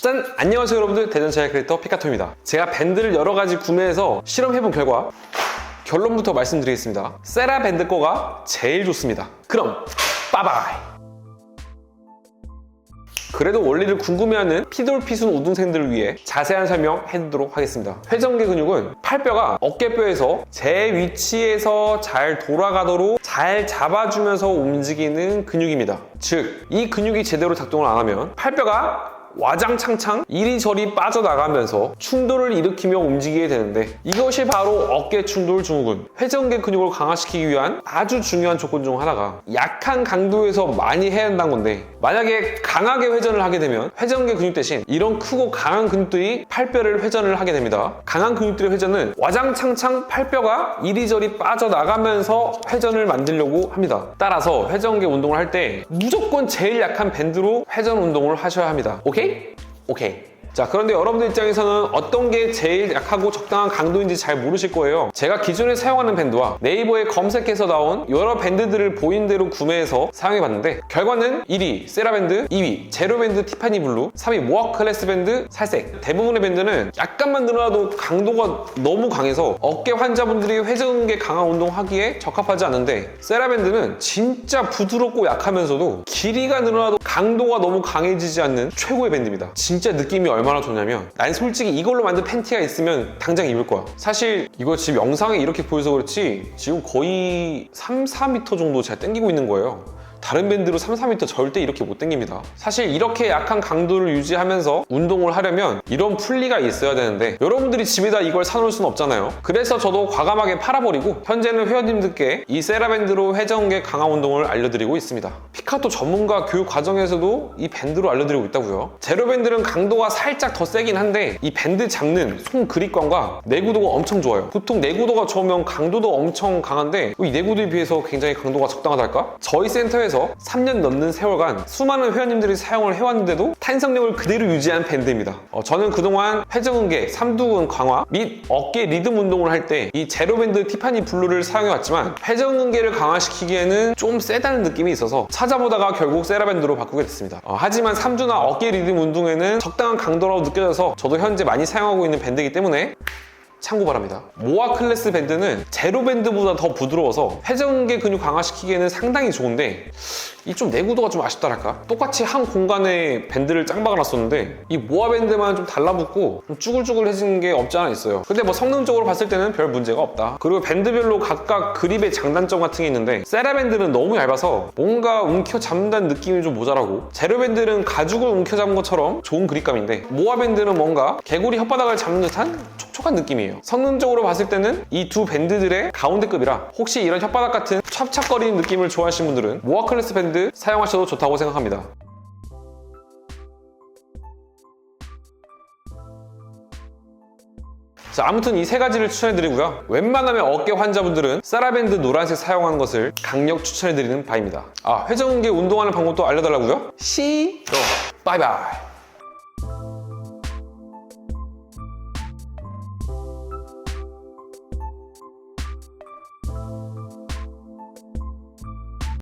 짠! 안녕하세요 여러분들 대전차의 크리에이터 피카토입니다 제가 밴드를 여러 가지 구매해서 실험해본 결과 결론부터 말씀드리겠습니다 세라 밴드 거가 제일 좋습니다 그럼 빠바이 그래도 원리를 궁금해하는 피돌피순 우등생들을 위해 자세한 설명 해드리도록 하겠습니다. 회전계 근육은 팔뼈가 어깨뼈에서 제 위치에서 잘 돌아가도록 잘 잡아주면서 움직이는 근육입니다. 즉, 이 근육이 제대로 작동을 안 하면 팔뼈가 와장창창? 이리저리 빠져나가면서 충돌을 일으키며 움직이게 되는데 이것이 바로 어깨 충돌 증후군. 회전계 근육을 강화시키기 위한 아주 중요한 조건 중 하나가 약한 강도에서 많이 해야 한다는 건데 만약에 강하게 회전을 하게 되면 회전계 근육 대신 이런 크고 강한 근육들이 팔뼈를 회전을 하게 됩니다. 강한 근육들의 회전은 와장창창 팔뼈가 이리저리 빠져나가면서 회전을 만들려고 합니다. 따라서 회전계 운동을 할 때 무조건 제일 약한 밴드로 회전 운동을 하셔야 합니다. 오케이? 오케이. 자, 그런데 여러분들 입장에서는 어떤 게 제일 약하고 적당한 강도인지 잘 모르실 거예요. 제가 기존에 사용하는 밴드와 네이버에 검색해서 나온 여러 밴드들을 보인 대로 구매해서 사용해봤는데 결과는 1위 세라밴드, 2위 제로밴드 티파니 블루, 3위 모아 클래스 밴드 살색. 대부분의 밴드는 약간만 늘어나도 강도가 너무 강해서 어깨 환자분들이 회전계 강화 운동하기에 적합하지 않은데 세라밴드는 진짜 부드럽고 약하면서도 길이가 늘어나도 강도가 너무 강해지지 않는 최고의 밴드입니다. 진짜 느낌이 얼마나 좋냐면 난 솔직히 이걸로 만든 팬티가 있으면 당장 입을 거야. 사실 이거 지금 영상에 이렇게 보여서 그렇지 지금 거의 3, 4m 정도 제가 당기고 있는 거예요. 다른 밴드로 3, 4m 절대 이렇게 못 당깁니다. 사실 이렇게 약한 강도를 유지하면서 운동을 하려면 이런 풀리가 있어야 되는데 여러분들이 집에다 이걸 사놓을 수는 없잖아요. 그래서 저도 과감하게 팔아버리고 현재는 회원님들께 이 세라밴드로 회전계 강화 운동을 알려드리고 있습니다. 피카토 전문가 교육 과정에서도 이 밴드로 알려드리고 있다고요. 제로밴드는 강도가 살짝 더 세긴 한데 이 밴드 잡는 손 그립감과 내구도가 엄청 좋아요. 보통 내구도가 좋으면 강도도 엄청 강한데 이 내구도에 비해서 굉장히 강도가 적당하달까? 저희 센터에 서 3년 넘는 세월간 수많은 회원님들이 사용을 해왔는데도 탄성력을 그대로 유지한 밴드입니다. 어, 저는 그동안 회전근개, 삼두근 강화 및 어깨 리듬 운동을 할 때 이 제로밴드 티파니 블루를 사용해왔지만 회전근개를 강화시키기에는 좀 세다는 느낌이 있어서 찾아보다가 결국 세라밴드로 바꾸게 됐습니다. 어, 하지만 삼두나 어깨 리듬 운동에는 적당한 강도라고 느껴져서 저도 현재 많이 사용하고 있는 밴드이기 때문에 참고 바랍니다. 모아 클래스 밴드는 제로 밴드보다 더 부드러워서 회전계 근육 강화시키기에는 상당히 좋은데 이 좀 내구도가 좀 아쉽다랄까? 똑같이 한 공간에 밴드를 짱 박아 놨었는데 이 모아 밴드만 좀 달라붙고 좀 쭈글쭈글해진 게 없지 않아 있어요. 근데 뭐 성능적으로 봤을 때는 별 문제가 없다. 그리고 밴드별로 각각 그립의 장단점 같은 게 있는데 세라 밴드는 너무 얇아서 뭔가 움켜 잡는다는 느낌이 좀 모자라고 제로 밴드는 가죽을 움켜 잡은 것처럼 좋은 그립감인데 모아 밴드는 뭔가 개구리 혓바닥을 잡는 듯한 촉촉한 느낌이에요. 성능적으로 봤을 때는 이 두 밴드들의 가운데급이라 혹시 이런 혓바닥 같은 찹찹거리는 느낌을 좋아하시는 분들은 모아 클래스 밴드 사용하셔도 좋다고 생각합니다. 자, 아무튼 이 세 가지를 추천해드리고요. 웬만하면 어깨 환자분들은 세라밴드 노란색 사용하는 것을 강력 추천해드리는 바입니다. 아, 회전근개 운동하는 방법도 알려달라고요? 싫어. 바이바이.